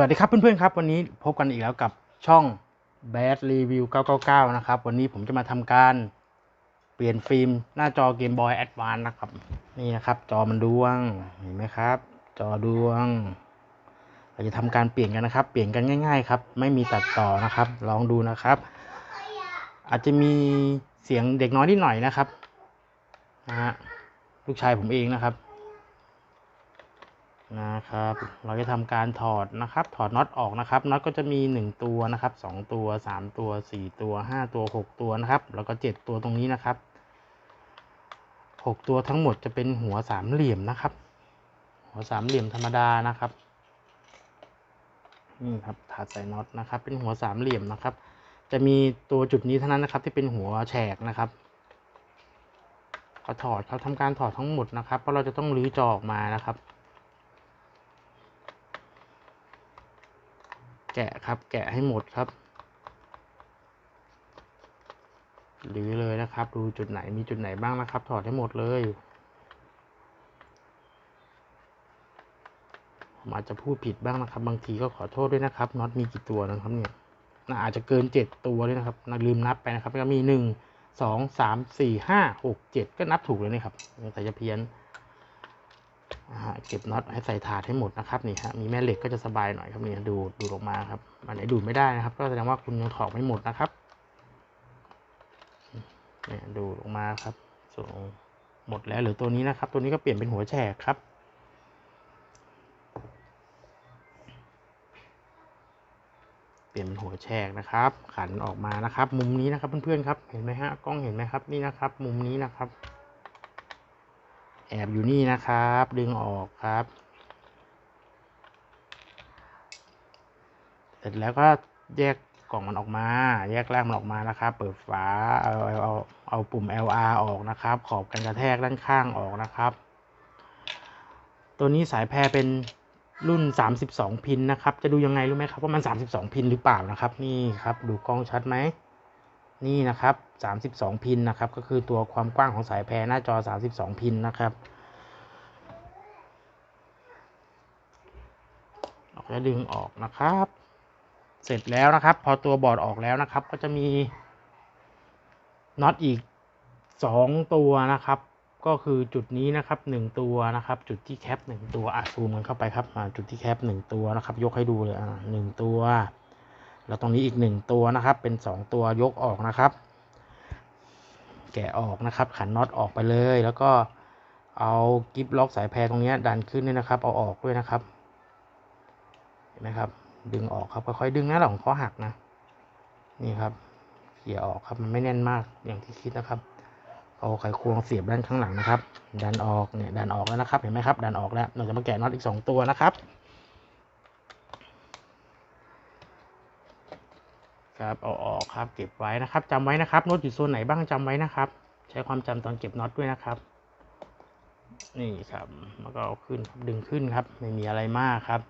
วัสดีครับเพื่อนๆครับ วันนี้พบกันอีกแล้วกับช่อง Bad Review 999 นะครับ วันนี้ผมจะมาทำการเปลี่ยนฟิล์มหน้าจอ Game Boy Advance นะครับ นี่นะครับ จอมันดวงเห็นไหมครับ จอดวง เราจะทำการเปลี่ยนกันนะครับ เปลี่ยนกันง่ายๆครับ ไม่มีตัดต่อนะครับ ลองดูนะครับ อาจจะมีเสียงเด็กน้อยนิดหน่อยนะครับนะฮะลูกชายผมเองนะครับ นะครับ เราจะทำการถอดนะครับ ถอดน็อตออกนะครับ น็อตก็จะมีหนึ่งตัวนะครับสองตัวสามตัวสี่ตัวห้าตัวหกตัวนะครับ แล้วก็เจ็ดตัวตรงนี้นะครับหกตัวทั้งหมดจะเป็นหัวสามเหลี่ยมนะครับ หัวสามเหลี่ยมธรรมดานะครับ นี่ครับ ถาดใส่น็อตนะครับ เป็นหัวสามเหลี่ยมนะครับ จะมีตัวจุดนี้เท่านั้นนะครับ ที่เป็นหัวแฉกนะครับเขาถอดเขาทำการถอดทั้งหมดนะครับ เพราะเราจะต้องรื้อจอออกมานะครับ แกะครับ แกะให้หมดครับหรือเลยนะครับ ดูจุดไหนมีจุดไหนบ้างนะครับ ถอดให้หมดเลยผมอาจจะพูดผิดบ้างนะครับ บางทีก็ขอโทษด้วยนะครับน็อตมีกี่ตัวนะครับเนี่ยน่าอาจจะเกินเจ็ดตัวเลยนะครับนลืมนับไปนะครับก็มีหนึ่งสองสามสี่ห้าหกเจ็ดก็นับถูกเลยนะครับแต่จะเพี้ยน เก็บน็อตให้ใส่ถาดให้หมดนะครับนี่ฮะมีแม่เหล็กก็จะสบายหน่อยครับนี่ดูดดูดออกมาครับอันไหนดูดไม่ได้นะครับ ก็แสดงว่าคุณยังถอดไม่หมดนะครับเนี่ยดูดออกมาครับส่งหมดแล้วหรือตัวนี้นะครับ ตัวนี้ก็เปลี่ยนเป็นหัวแฉกครับเปลี่ยนเป็นหัวแฉกนะครับ ขันออกมานะครับ มุมนี้นะครับเพื่อนๆครับเห็นไหมฮะกล้องเห็นไหมครับนี่นะครับ มุมนี้นะครับ แอบอยู่นี่นะครับ ดึงออกครับ เสร็จแล้วก็แยกกล่องมันออกมา แยกร่างมันออกมานะครับ เปิดฝาเอาเอาเอาเอาปุ่ม LR ออกนะครับ ขอบกันกระแทกด้านข้างออกนะครับ ตัวนี้สายแพรเป็นรุ่น 32 พินนะครับ จะดูยังไงรู้ไหมครับว่ามัน 32 พินหรือเปล่านะครับ นี่ครับ ดูกล้องชัดไหม นี่นะครับ 32 พินนะครับ ก็คือตัวความกว้างของสายแพรหน้าจอ 32 พินนะครับเราจะดึงออกนะครับ เสร็จแล้วนะครับ พอตัวบอร์ดออกแล้วนะครับ ก็จะมีน็อตอีก 2 ตัวนะครับ ก็คือจุดนี้นะครับ 1 ตัวนะครับ จุดที่แคป1ตัวอะซูมมันเข้าไปครับอ่าจุดที่แคป1ตัวนะครับ ยกให้ดูเลยอ่าหนึ่งตัว แล้วตรงนี้อีกหนึ่งตัวนะครับ เป็นสองตัวยกออกนะครับ แกะออกนะครับ ขันน็อตออกไปเลย แล้วก็เอากิฟล็อกสายแพรตรงนี้ดันขึ้นด้วยนะครับ เอาออกด้วยนะครับ เห็นไหมครับ ดึงออกครับ ค่อยๆดึงนะหลังเขาหักนะ นี่ครับเขี่ยออกครับ มันไม่แน่นมากอย่างที่คิดนะครับ เอาไขควงเสียบด้านข้างหลังนะครับ ดันออกเนี่ย ดันออกแล้วนะครับ เห็นไหมครับ ดันออกแล้ว เราจะมาแกะน็อตอีกสองตัวนะครับ ครับเอาออกครับเก็บไว้นะครับจำไว้นะครับโน้ตอยู่โซนไหนบ้างจำไว้นะครับ ใช้ความจำตอนเก็บน็อตด้วยนะครับ นี่ครับแล้วก็เอาขึ้นครับดึงขึ้นครับ ไม่มีอะไรมากครับ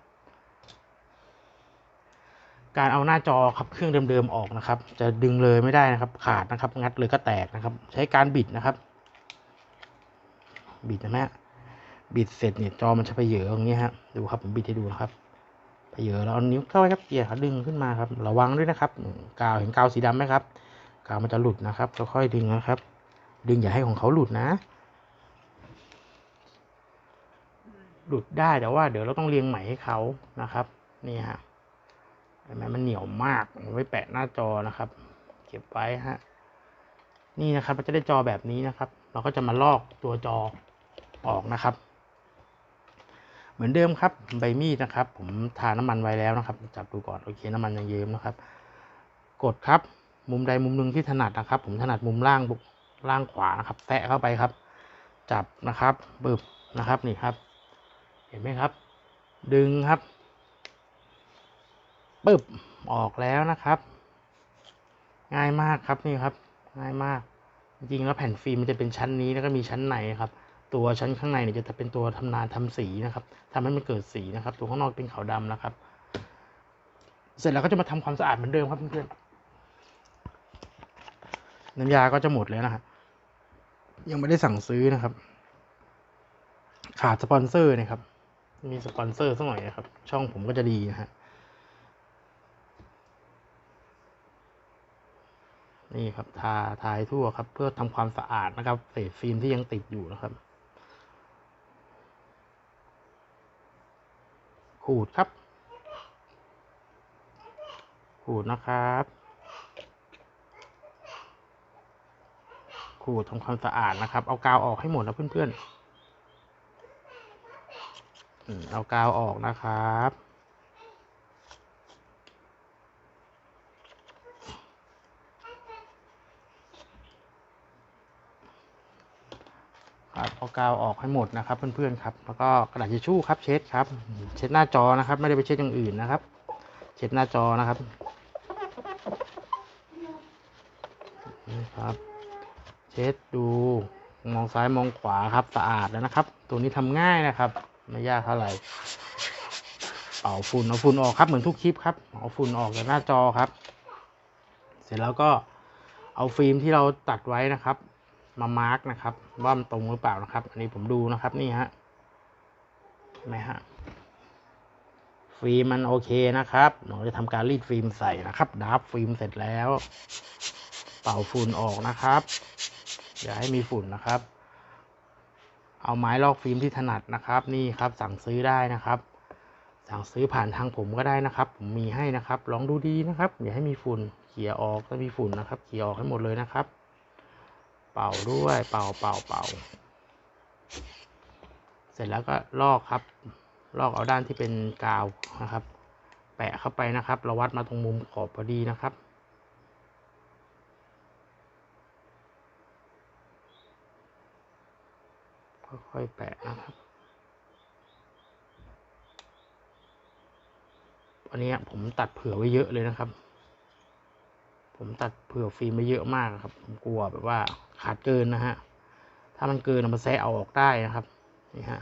การเอาหน้าจอครับเครื่องเดิมๆออกนะครับ จะดึงเลยไม่ได้นะครับ ขาดนะครับ งัดเลยก็แตกนะครับ ใช้การบิดนะครับ บิดนะฮะบิดเสร็จเนี่ยจอมันจะไปเหยอะอย่างเงี้ยฮะดูครับผมบิดให้ดูนะครับ ไปเยอะแล้วเอานิ้วเข้าไปครับเกี่ยครับดึงขึ้นมาครับ ระวังด้วยนะครับ กาวเห็นกาวสีดำไหมครับ กาวมันจะหลุดนะครับค่อยๆดึงนะครับ ดึงอย่าให้ของเขาหลุดนะ หลุดได้แต่ว่า เดี๋ยวเราต้องเรียงใหม่ให้เขานะครับ นี่ฮะเห็นไหมมันเหนียวมากไว้แปะหน้าจอนะครับ เก็บไว้ฮะนี่นะครับมันจะได้จอแบบนี้นะครับ เราก็จะมาลอกตัวจอออกนะครับ เหมือนเดิมครับใบมีดนะครับ ผมทาน้ำมันไว้แล้วนะครับ จับดูก่อนโอเคน้ำมันยังเยิ้มนะครับ กดครับ มุมใดมุมหนึ่งที่ถนัดนะครับ ผมถนัดมุมล่างบุล่างขวานะครับ แตะเข้าไปครับ จับนะครับบึบนะครับนี่ครับ เห็นไหมครับ ดึงครับปึ๊บออกแล้วนะครับ ง่ายมากครับนี่ครับ ง่ายมาก จริงๆแล้วแผ่นฟิล์มมันจะเป็นชั้นนี้แล้วก็มีชั้นในครับ ตัวชั้นข้างในเนี่ยจะเป็นตัวทำนาทำสีนะครับ ทำให้มันเกิดสีนะครับ ตัวข้างนอกเป็นขาวดานะครับ เสร็จแล้วก็จะมาทำความสะอาดเหมือนเดิมครับเพื่อนๆน้ำยาก็จะหมดแล้วนะฮะยังไม่ได้สั่งซื้อนะครับ ขาดสปอนเซอร์นะครับ มีสปอนเซอร์สักหน่อยนะครับ ช่องผมก็จะดีนะฮะนี่ครับทาทายทั่วครับ เพื่อทำความสะอาดนะครับเศษฟิล์มที่ยังติดอยู่นะครับ ขูดครับ ขูดนะครับ ขูดทำความสะอาดนะครับ เอากาวออกให้หมดนะเพื่อนๆเอากาวออกนะครับ ครับ เอากาวออกให้หมดนะครับ เพื่อนๆครับ แล้วก็กระดาษทิชชู่ครับเช็ดครับ เช็ดหน้าจอนะครับ ไม่ได้ไปเช็ดอย่างอื่นนะครับ เช็ดหน้าจอนะครับนี่ครับ เช็ดดูมองซ้ายมองขวาครับสะอาดแล้วนะครับ ตัวนี้ทำง่ายนะครับ ไม่ยากเท่าไหร่เป่าฝุ่นเอาฝุ่นออกครับเหมือนทุกคลิปครับเอาฝุ่นออกจากหน้าจอครับ เสร็จแล้วก็เอาฟิล์มที่เราตัดไว้นะครับ มามาร์กนะครับ ว่ามันตรงหรือเปล่านะครับ อันนี้ผมดูนะครับนี่ฮะเห็นไหมฮะฟิล์มมันโอเคนะครับหนูจะทำการรีดฟิล์มใส่นะครับดับฟิล์มเสร็จแล้ว เป่าฝุ่นออกนะครับ อย่าให้มีฝุ่นนะครับ เอาไม้ลอกฟิล์มที่ถนัดนะครับ นี่ครับสั่งซื้อได้นะครับ สั่งซื้อผ่านทางผมก็ได้นะครับ ผมมีให้นะครับ ลองดูดีนะครับ อย่าให้มีฝุ่นเขี่ยออกถ้ามีฝุ่นนะครับเขี่ยออกให้หมดเลยนะครับ เป่าด้วยเป่าเป่าเป่า เสร็จแล้วก็ลอกครับ ลอกเอาด้านที่เป็นกาวนะครับ แปะเข้าไปนะครับเราวัดมาตรงมุมขอบพอดีนะครับค่อยๆแปะนะครับอันนี้ผมตัดเผื่อไว้เยอะเลยนะครับ ผมตัดเผื่อฟิล์มไว้เยอะมากครับ ผมกลัวแบบว่า ขาดเกินนะฮะ ถ้ามันเกินมันแซะเอาออกได้นะครับ นี่ฮะ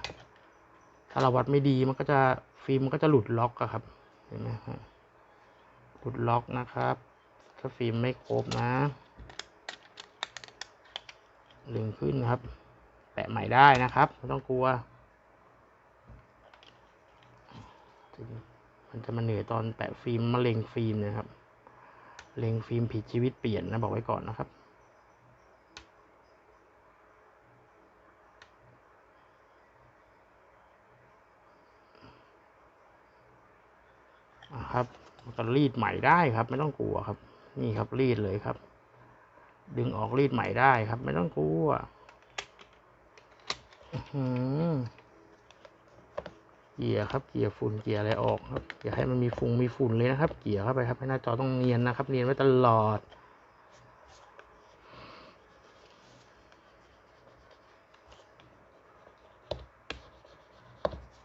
ถ้าเราวัดไม่ดีมันก็จะฟิล์มมันก็จะหลุดล็อกอะครับ เห็นไหมฮะหลุดล็อกนะครับ ถ้าฟิล์มไม่ครบนะดึงขึ้นครับ แปะใหม่ได้นะครับไม่ต้องกลัว มันจะมาเหนื่อยตอนแปะฟิล์มมะเร็งฟิล์มนะครับ เล็งฟิล์มผิดชีวิตเปลี่ยนนะบอกไว้ก่อนนะครับ อะครับมันก็รีดใหม่ได้ครับ ไม่ต้องกลัวครับ นี่ครับรีดเลยครับ ดึงออกรีดใหม่ได้ครับ ไม่ต้องกลัวหือเกี่ยครับ เกี่ยฝุ่นเกี่ยอะไรออกครับอย่าให้มันมีฝุ่งมีฝุ่นเลยนะครับ เกี่ยเข้าไปครับให้หน้าจอต้องเนียนนะครับ เนียนไว้ตลอด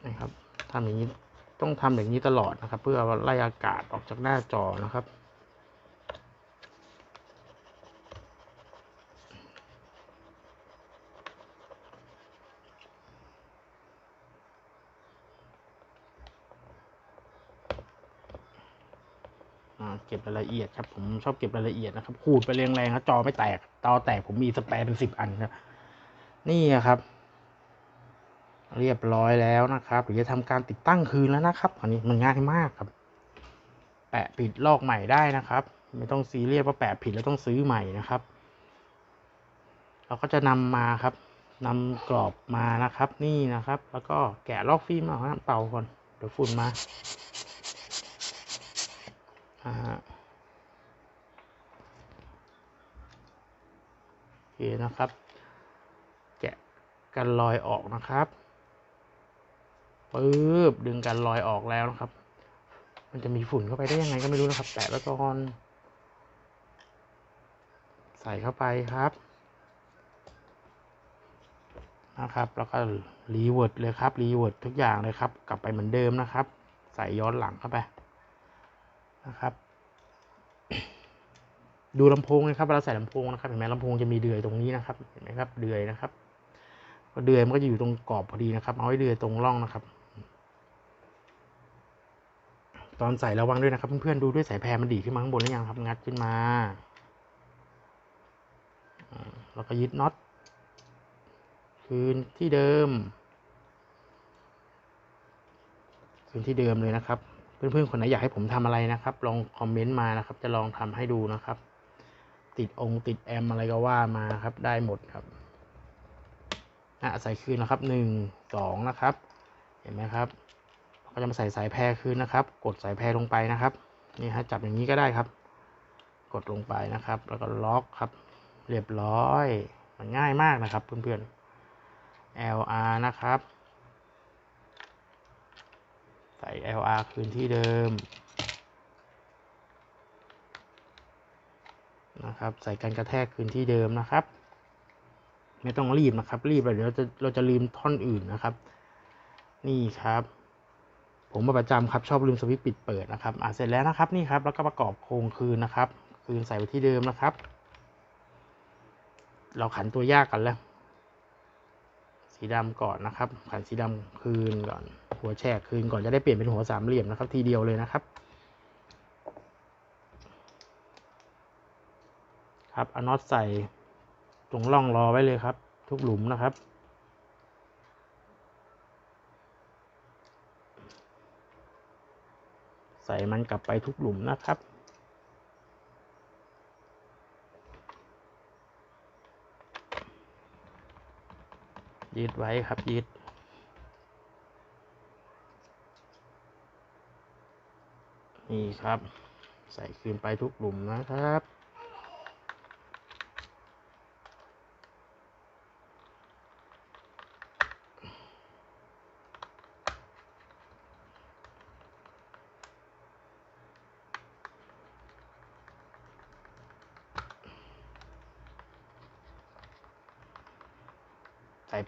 นะครับทำอย่างนี้ ต้องทำอย่างนี้ตลอดนะครับ เพื่อไล่อากาศออกจากหน้าจอนะครับเก็บรายละเอียดครับ ผมชอบเก็บรายละเอียดนะครับขูดไปแรงๆครับจอไม่แตก จอแตกผมมีสแปรเป็นสิบอันครับนี่ครับ เรียบร้อยแล้วนะครับเดี๋ยวจะทำการติดตั้งคืนแล้วนะครับอันนี้มันง่ายมากครับ แปะผิดลอกใหม่ได้นะครับ ไม่ต้องซีเรียสว่าแปะผิดแล้วต้องซื้อใหม่นะครับ เราก็จะนำมาครับนำกรอบมานะครับนี่นะครับ แล้วก็แกะลอกฟิล์มเอาฮะเป่าก่อนเดี๋ยวฝุ่นมาอ่าโอเคนะครับ แกะกันรอยออกนะครับ ปึ๊บดึงกันรอยออกแล้วนะครับ มันจะมีฝุ่นเข้าไปได้ยังไงก็ไม่รู้นะครับแปะไว้ก่อน ใส่เข้าไปครับนะครับ แล้วก็รีเวิร์ดเลยครับรีเวิร์ดทุกอย่างเลยครับ กลับไปเหมือนเดิมนะครับ ใส่ย้อนหลังเข้าไปนะครับดูลำโพงนะครับเวลาใส่ลำโพงนะครับเห็นไหมลำโพงจะมีเดือยตรงนี้นะครับเห็นไหมครับเดือยนะครับเดือยมันก็จะอยู่ตรงกรอบพอดีนะครับเอาไว้เดือยตรงร่องนะครับ ตอนใส่ระวังด้วยนะครับเพื่อนๆดูด้วยสายแพรมันดีขึ้นมาข้างบนหรือยังครับงัดขึ้นมาแล้วก็ยึดน็อตคืนที่เดิม คืนที่เดิมเลยนะครับ เพื่อนๆคนไหนอยากให้ผมทำอะไรนะครับ ลองคอมเมนต์มานะครับ จะลองทำให้ดูนะครับ ติดองค์ติดแอมอะไรก็ว่ามาครับ ได้หมดครับอะใส่คืนนะครับหนึ่งสองนะครับ เห็นไหมครับ ก็จะมาใส่สายแพรคืนนะครับ กดสายแพรลงไปนะครับนี่ฮะจับอย่างนี้ก็ได้ครับ กดลงไปนะครับ แล้วก็ล็อกครับ เรียบร้อยมันง่ายมากนะครับ เพื่อนๆ LR นะครับ ใส่ LR คืนที่เดิมนะครับ ใส่กันกระแทกคืนที่เดิมนะครับ ไม่ต้องรีบนะครับ รีบเดี๋ยวเราจะเราจะลืมท่อนอื่นนะครับ นี่ครับ ผมมาประจำครับชอบลืมสวิตช์ปิดเปิดนะครับอะเสร็จแล้วนะครับนี่ครับแล้วก็ประกอบโครงคืนนะครับ คืนใส่ไว้ที่เดิมนะครับ เราขันตัวยากกันแล้ว สีดำก่อนนะครับ ขันสีดำคืนก่อน หัวแชกคืนก่อนจะได้เปลี่ยนเป็นหัวสามเหลี่ยมนะครับ ทีเดียวเลยนะครับครับเอาน็อตใส่ตรงร่องรอไว้เลยครับ ทุกหลุมนะครับ ส่มันกลับไปทุกหลุมนะครับ ยืดไว้ครับยืดนี่ครับ ใส่คืนไปทุกหลุมนะครับ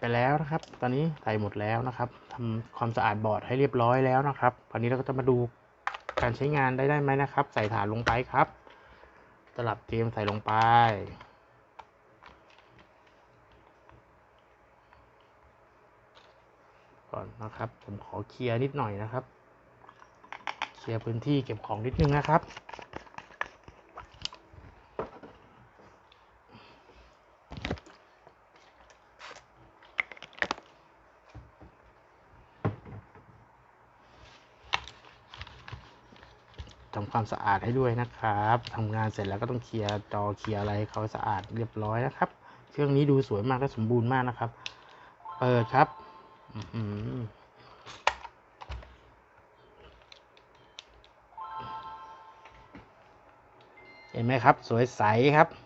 ไปแล้วนะครับ ตอนนี้ใส่หมดแล้วนะครับทำความสะอาดบอร์ดให้เรียบร้อยแล้วนะครับคราวนี้เราก็จะมาดูการใช้งานได้ได้ไหมนะครับ ใส่ฐานลงไปครับตลับเตรียมใส่ลงไป ก่อนนะครับ ผมขอเคลียร์นิดหน่อยนะครับ เคลียร์พื้นที่เก็บของนิดนึงนะครับ ทำความสะอาดให้ด้วยนะครับทำงานเสร็จแล้วก็ต้องเคลียร์จอเคลียร์อะไรให้เขาสะอาดเรียบร้อยนะครับ เครื่องนี้ดูสวยมากและสมบูรณ์มากนะครับ เปิดครับอื้อหือเห็นไหมครับ สวยใสครับ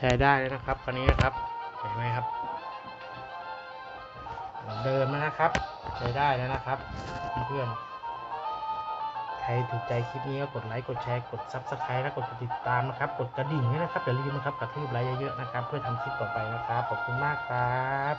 ใช้ได้เลยนะครับคันนี้นะครับเห็นไหมครับเหมือนเดิมนะครับ ใช้ได้แล้วนะครับเพื่อนใครถูกใจคลิปนี้ก็กดไลค์กดแชร์กดซับสไครต์และกดติดตามนะครับ กดกระดิ่งให้นะครับอย่าลืมนะครับกระทืบไลค์เยอะๆนะครับ เพื่อทำคลิปต่อไปนะครับ ขอบคุณมากครับ